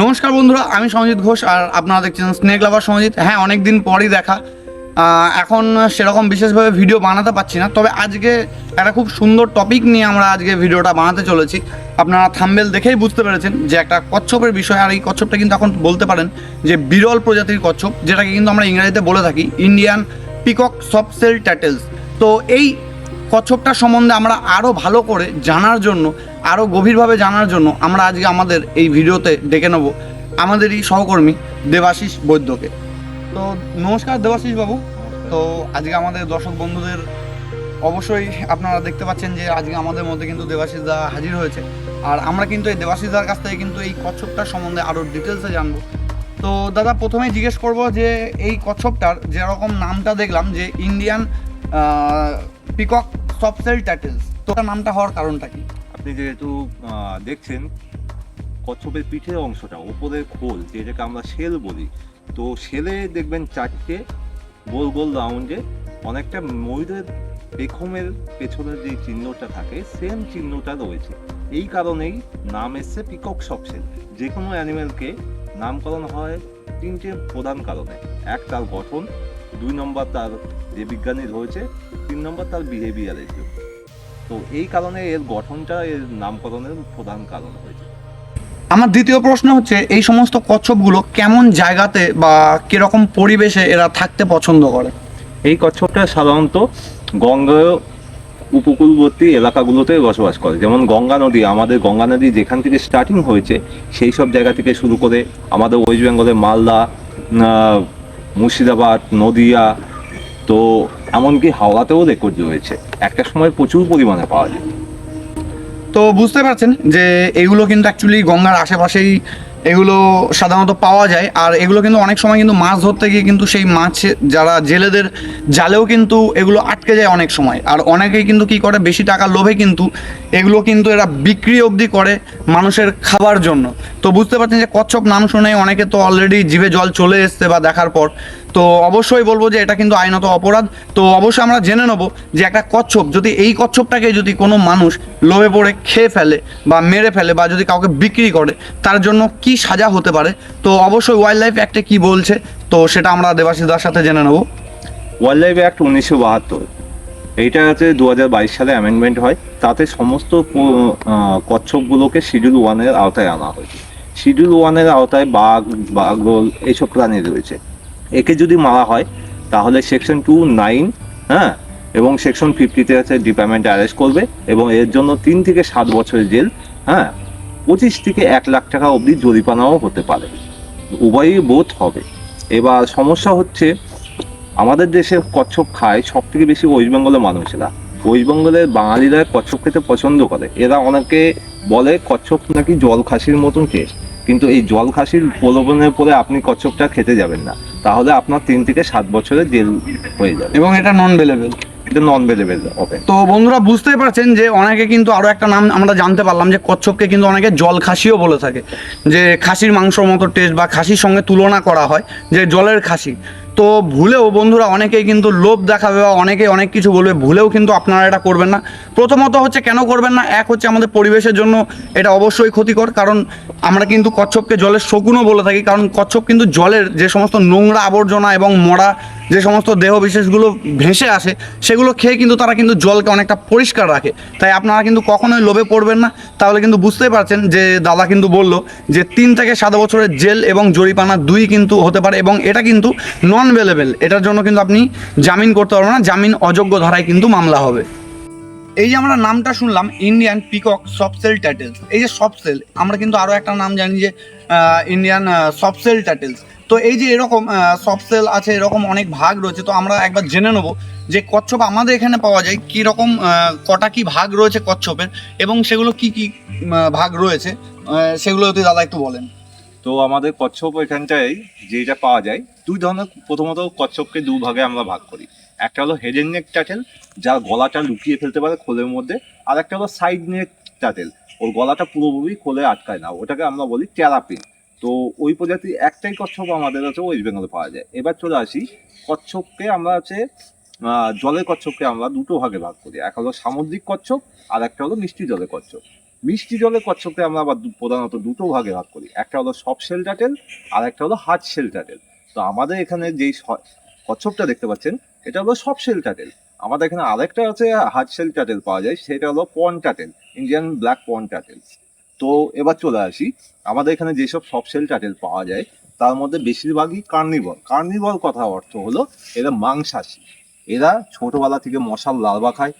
নমস্কার বন্ধুরা, আমি সঞ্জিত ঘোষ আর আপনারা দেখছেন স্নেক লাভার সঞ্জিত। হ্যাঁ অনেক দিন পরই দেখা। এখন সেরকম বিশেষভাবে ভিডিও বানাতে পারছি না, তবে আজকে একটা খুব সুন্দর টপিক নিয়ে আমরা আজকে ভিডিওটা বানাতে চলেছি। আপনারা থাম্বেল দেখেই বুঝতে পেরেছেন যে একটা কচ্ছপের বিষয়, আর এই কচ্ছপটা কিন্তু এখন বলতে পারেন যে বিরল প্রজাতির কচ্ছপ, যেটাকে কিন্তু আমরা ইংরেজিতে বলে থাকি ইন্ডিয়ান পিকক সফটসেল ট্যাটেলস তো এই কচ্ছপটা সম্বন্ধে আমরা আরও ভালো করে জানার জন্য আরও গভীরভাবে জানার জন্য আমরা আজকে আমাদের এই ভিডিওতে ডেকে নেব আমাদেরই সহকর্মী দেবাশিস বৈদ্যকে। তো নমস্কার দেবাশিস বাবু। তো আজকে আমাদের দর্শক বন্ধুদের অবশ্যই আপনারা দেখতে পাচ্ছেন যে আজকে আমাদের মধ্যে কিন্তু দেবাশিস দা হাজির হয়েছে। আর আমরা কিন্তু এই দেবাশিস দার কাছ থেকে কিন্তু এই কচ্ছপটার সম্বন্ধে আরও ডিটেলসে জানব। তো দাদা প্রথমেই জিজ্ঞেস করব যে এই কচ্ছপটার যেরকম নামটা দেখলাম যে ইন্ডিয়ান পিকক সফটসেল ট্যাটেলস তো নামটা হওয়ার কারণটা কি? আপনি যেহেতু দেখছেন, কচ্ছপের পিঠের অংশটা, ওপরের খোল, যেটাকে আমরা শেল বলি, তো শেলে দেখবেন চারটে গোল গোল রাউন্ডে অনেকটা ময়ূরের পেখমের পেছনের যে চিহ্নটা থাকে সেম চিহ্নটা রয়েছে। এই কারণেই নাম এসছে পিকক সবসেল যে কোনো অ্যানিমেলকে নামকরণ হয় তিনটে প্রধান কারণে। এক, তার গঠন, দুই নম্বর তার যে বিজ্ঞানী রয়েছে, তিন নম্বর তার বিহেভিয়ারের জন্য তো এই কারণে এর গঠনটা এর নামকরণের প্রধান কারণ হয়েছে। আমার দ্বিতীয় প্রশ্ন হচ্ছে এই সমস্ত কচ্ছপগুলো কেমন জায়গাতে বা কীরকম পরিবেশে এরা থাকতে পছন্দ করে? এই কচ্ছপটা সাধারণত গঙ্গা উপকূলবর্তী এলাকাগুলোতে বসবাস করে। যেমন গঙ্গা নদী আমাদের গঙ্গা নদী যেখান থেকে স্টার্টিং হয়েছে সেই সব জায়গা থেকে শুরু করে আমাদের ওয়েস্ট বেঙ্গলের মালদা মুর্শিদাবাদ নদিয়া তো এমনকি হাওড়াতেও রেকর্ড রয়েছে একটা সময় প্রচুর পরিমাণে পাওয়া যায়। তো বুঝতে পারছেন যে এগুলো কিন্তু অ্যাকচুয়ালি গঙ্গার আশেপাশেই এগুলো সাধারণত পাওয়া যায়। আর এগুলো কিন্তু অনেক সময় কিন্তু মাছ ধরতে গিয়ে কিন্তু সেই মাছ যারা জেলেদের জালেও কিন্তু এগুলো আটকে যায় অনেক সময়। আর অনেকেই কিন্তু কি করে, বেশি টাকার লোভে কিন্তু এগুলো কিন্তু এরা বিক্রি অবধি করে মানুষের খাবার জন্য। তো বুঝতে পারছেন যে কচ্ছপ নাম শুনে অনেকে তো অলরেডি জিভে জল চলে এসছে বা দেখার পর। তো অবশ্যই বলব যে এটা কিন্তু আইনত অপরাধ। তো অবশ্যই আমরা জেনে নেব যে একটা কচ্ছপ, যদি এই কচ্ছপটাকে যদি কোনো মানুষ লোভে পড়ে খেয়ে ফেলে বা মেরে ফেলে বা যদি কাউকে বিক্রি করে, তার জন্য কি সাজা হতে পারে? তো অবশ্যই ওয়াইল্ড লাইফ অ্যাক্টে কী বলছে? তো সেটা আমরা দেবাশিসদার সাথে জেনে নেব। ওয়াইল্ড লাইফ অ্যাক্ট উনিশশো বাহাত্তর, এইটা হচ্ছে দু সালে অ্যামেন্ডমেন্ট হয়। তাতে সমস্ত কচ্ছপগুলোকে শিডিউল ওয়ানের আওতায় আনা হয়েছে। শিডিউল ওয়ানের আওতায় বাঘ বাগল এইসব প্রাণী রয়েছে। একে যদি মারা হয়, তাহলে সেকশন টু নাইন হ্যাঁ এবং সেকশন ফিফটিতে আছে ডিপার্টমেন্ট অ্যারেস্ট করবে এবং এর জন্য তিন থেকে সাত বছরের জেল হ্যাঁ পঁচিশ থেকে এক লাখ টাকা অবধি জরিমানাও হতে পারে। উভয়ই বোধ হবে। এবার সমস্যা হচ্ছে, আমাদের দেশে কচ্ছপ খায় সব থেকে বেশি ওয়েস্ট বেঙ্গলের মানুষেরা। ওয়েস্ট বেঙ্গলের বাঙালিরা কচ্ছপ খেতে পছন্দ করে। এরা অনেকে বলে কচ্ছপ নাকি জল খাসির মতন টেস্ট। কিন্তু এই জল খাসির প্রলোভনের পরে আপনি কচ্ছপটা খেতে যাবেন না। তাহলে আপনার তিন থেকে সাত বছরের জেল হয়ে যাবে। এবং এটা নন বেলেবেল এটা নন ভেলেবেল ওকে তো বন্ধুরা বুঝতেই পারছেন যে অনেকে কিন্তু আরও একটা নাম আমরা জানতে পারলাম যে কচ্ছপকে কিন্তু অনেকে জল খাসিও বলে থাকে। যে খাসির মাংসর মতো টেস্ট বা খাসির সঙ্গে তুলনা করা হয় যে জলের খাসি। তো ভুলেও বন্ধুরা অনেকেই কিন্তু লোভ দেখাবে বা অনেকেই অনেক কিছু বলবে, ভুলেও কিন্তু আপনারা এটা করবেন না। প্রথমত হচ্ছে কেন করবেন না? এক হচ্ছে আমাদের পরিবেশের জন্য এটা অবশ্যই ক্ষতিকর, কারণ আমরা কিন্তু কচ্ছপকে জলের শকুনও বলে থাকি, কারণ কচ্ছপ কিন্তু জলের যে সমস্ত নোংরা আবর্জনা এবং মরা যে সমস্ত দেহ বিশেষগুলো ভেসে আসে, সেগুলো খেয়ে কিন্তু তারা কিন্তু জলকে অনেকটা পরিষ্কার রাখে। তাই আপনারা কিন্তু কখনোই লোভে পড়বেন না। তাহলে কিন্তু বুঝতেই পারছেন যে দাদা কিন্তু বলল যে তিন থেকে সাত বছরের জেল এবং জরিপানা দুই কিন্তু হতে পারে এবং এটা কিন্তু নন ভেলেবেল এটার জন্য কিন্তু আপনি জামিন করতে পারবেন না। জামিন অযোগ্য ধারায় কিন্তু মামলা হবে। এই যে আমরা নামটা শুনলাম ইন্ডিয়ান পিকক সফটসেল ট্যাটেলস এই যে সফটসেল আমরা কিন্তু আরও একটা নাম জানি যে ইন্ডিয়ান সফটসেল ট্যাটেলস তো এই যে এরকম সফটসেল আছে, এরকম অনেক ভাগ রয়েছে, তো আমরা একবার জেনে নেব যে কচ্ছপ আমাদের এখানে পাওয়া যায় কী রকম কটা কি ভাগ রয়েছে কচ্ছপের, এবং সেগুলো কি কি ভাগ রয়েছে সেগুলো যদি দাদা একটু বলেন। তো আমাদের কচ্ছপ এখানটায় যেটা পাওয়া যায়, দুই ধরনের, প্রথমত কচ্ছপকে দু ভাগে আমরা ভাগ করি। একটা হলো হেডেন নেক টাটেল যার গলাটা লুকিয়ে ফেলতে পারে খোলের মধ্যে, আর একটা হলো সাইড নেক টাটেল। ওর গলাটা পুরোপুরি খোলে আটকায় না, ওটাকে আমরা বলি ট্যারাপিন তো ওই প্রজাতির একটাই কচ্ছপ আমাদের হচ্ছে ওয়েস্ট বেঙ্গলে পাওয়া যায়। এবার চলে আসি, কচ্ছপকে আমরা হচ্ছে জলের কচ্ছপকে আমরা দুটো ভাগে ভাগ করি। এক হলো সামুদ্রিক কচ্ছপ, আর একটা হলো মিষ্টি জলের কচ্ছপ। মিষ্টি জলের কচ্ছপকে আমরা আবার প্রধানত দুটো ভাগে ভাগ করি। একটা হলো সফট শেল টাটেল আর একটা হলো হার্ড শেল টাটেল তো আমাদের এখানে যেই কচ্ছপটা দেখতে পাচ্ছেন, এটা হলো সফট শেল টাটেল আমাদের এখানে আরেকটা আছে হার্ড শেল টাটেল পাওয়া যায়, সেটা হলো পন টাটেল ইন্ডিয়ান ব্ল্যাক পন টাটেল তো এবার চলে আসি। আমাদের এখানে যেসব শেল টাটেল পাওয়া যায়, তার মধ্যে বেশিরভাগই কার্নিভল কার্নিভল কথা অর্থ হলো এরা মাংসাশী। এরা ছোটবেলা থেকে মশার লার্ভা খায়।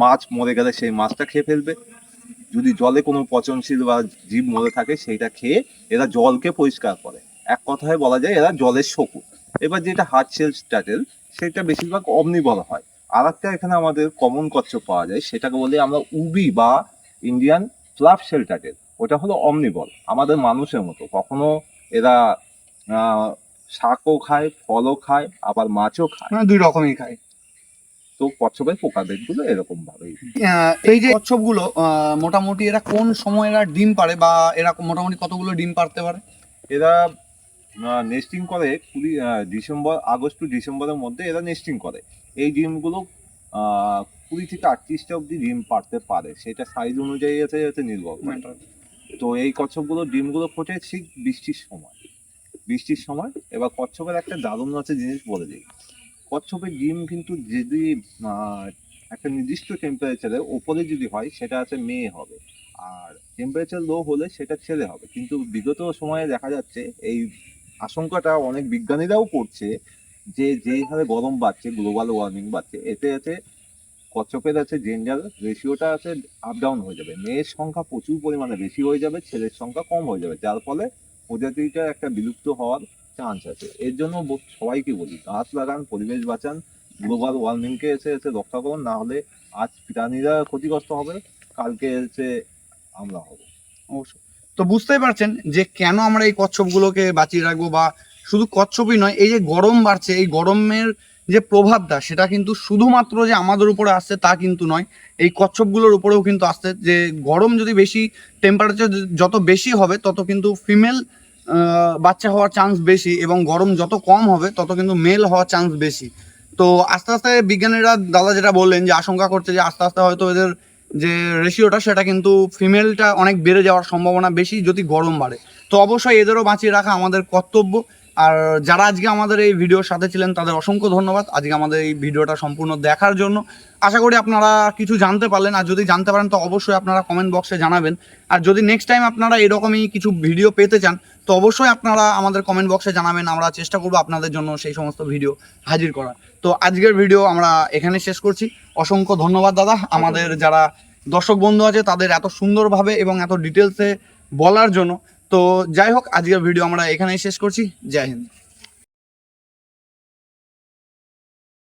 মাছ মরে গেলে সেই মাছটা খেয়ে ফেলবে। যদি জলে কোনো পচনশীল বা জীব মরে থাকে, সেইটা খেয়ে এরা জলকে পরিষ্কার করে। এক কথায় বলা যায় এরা জলের শকু এবার যেটা হার্ট সেল স্ট্যাটেল সেটা বেশিরভাগ অমনিবল হয়। আর একটা এখানে আমাদের কমন কচ্ছপ পাওয়া যায়, সেটাকে বলি আমরা উবি বা ইন্ডিয়ান ফ্লাফ সেল ওটা হলো অমনিবল আমাদের মানুষের মতো। কখনো এরা শাকও খায় ফলও খায় আবার মাছও খায়। মানে দুই রকমই খায়। তো কচ্ছপের প্রকারভেদগুলো এরকম ভাবেই এই যে কচ্ছপগুলো আহ, মোটামুটি এরা কোন সময় এরা ডিম পারে বা এরা মোটামুটি কতগুলো ডিম পারতে পারে? এরা নেস্টিং করে কুড়ি ডিসেম্বর আগস্ট টু ডিসেম্বরের মধ্যে এরা নেস্টিং করে। এই ডিমগুলো কুড়ি থেকে আটত্রিশটা অব্দি ডিম পারতে পারে। সেটা সাইজ অনুযায়ী আছে এতে নির্ভর তো এই কচ্ছপগুলো ডিমগুলো ফোটে ঠিক বৃষ্টির সময়। বৃষ্টির সময় এবার কচ্ছপের একটা দারুণ আছে জিনিস বলে দিই। কচ্ছপের ডিম কিন্তু যদি একটা নির্দিষ্ট টেম্পারেচারের ওপরে যদি হয় সেটা আছে মেয়ে হবে। আর টেম্পারেচার লো হলে সেটা ছেলে হবে। কিন্তু বিগত সময়ে দেখা যাচ্ছে এই আশঙ্কাটা অনেক বিজ্ঞানীরাও করছে যে যেই হারে গরম বাড়ছে গ্লোবাল ওয়ার্মিং বাড়ছে এতে এতে কচ্ছপের আছে জেন্ডার রেশিওটা আছে আপ ডাউন হয়ে যাবে। মেয়ের সংখ্যা প্রচুর পরিমাণে বেশি হয়ে যাবে, ছেলের সংখ্যা কম হয়ে যাবে, যার ফলে প্রজাতিটা একটা বিলুপ্ত হওয়ার চান্স আছে। এর জন্য সবাইকে বলি, গাছ লাগান, পরিবেশ বাঁচান, গ্লোবাল ওয়ার্মিংকে এসে এসে রক্ষা করুন, না হলে আজ প্রাণীরা ক্ষতিগ্রস্ত হবে, কালকে এসে আমরা হব। অবশ্যই। তো বুঝতেই পারছেন যে কেন আমরা এই কচ্ছপগুলোকে বাঁচিয়ে রাখব বা শুধু কচ্ছপই নয়, এই যে গরম বাড়ছে, এই গরমের যে প্রভাবটা, সেটা কিন্তু শুধুমাত্র যে আমাদের উপরে আসছে তা কিন্তু নয়, এই কচ্ছপগুলোর উপরেও কিন্তু আসছে। যে গরম যদি বেশি টেম্পারেচার যত বেশি হবে, তত কিন্তু ফিমেল বাচ্চা হওয়ার চান্স বেশি এবং গরম যত কম হবে, তত কিন্তু মেল হওয়ার চান্স বেশি। তো আস্তে আস্তে বিজ্ঞানীরা, দাদা যেটা বললেন যে আশঙ্কা করছে যে আস্তে আস্তে হয়তো এদের যে রেশিওটা সেটা কিন্তু ফিমেলটা অনেক বেড়ে যাওয়ার সম্ভাবনা বেশি যদি গরম বাড়ে। তো অবশ্যই এদেরও বাঁচিয়ে রাখা আমাদের কর্তব্য। আর যারা আজকে আমাদের এই ভিডিওর সাথে ছিলেন, তাদের অসংখ্য ধন্যবাদ আজকে আমাদের এই ভিডিওটা সম্পূর্ণ দেখার জন্য। আশা করি আপনারা কিছু জানতে পারলেন, আর যদি জানতে পারেন, তো অবশ্যই আপনারা কমেন্ট বক্সে জানাবেন। আর যদি নেক্সট টাইম আপনারা এরকমই কিছু ভিডিও পেতে চান, তো অবশ্যই আপনারা আমাদের কমেন্ট বক্সে জানাবেন, আমরা চেষ্টা করব আপনাদের জন্য সেই সমস্ত ভিডিও হাজির করার। তো আজকের ভিডিও আমরা এখানে শেষ করছি। অসংখ্য ধন্যবাদ দাদা। আমাদের যারা দর্শক বন্ধু আছে, তাদের এত সুন্দরভাবে এবং এত ডিটেলসে বলার জন্য তো যাই হোক আজকের ভিডিও আমরা এখানেই শেষ করছি। জয় হিন্দ।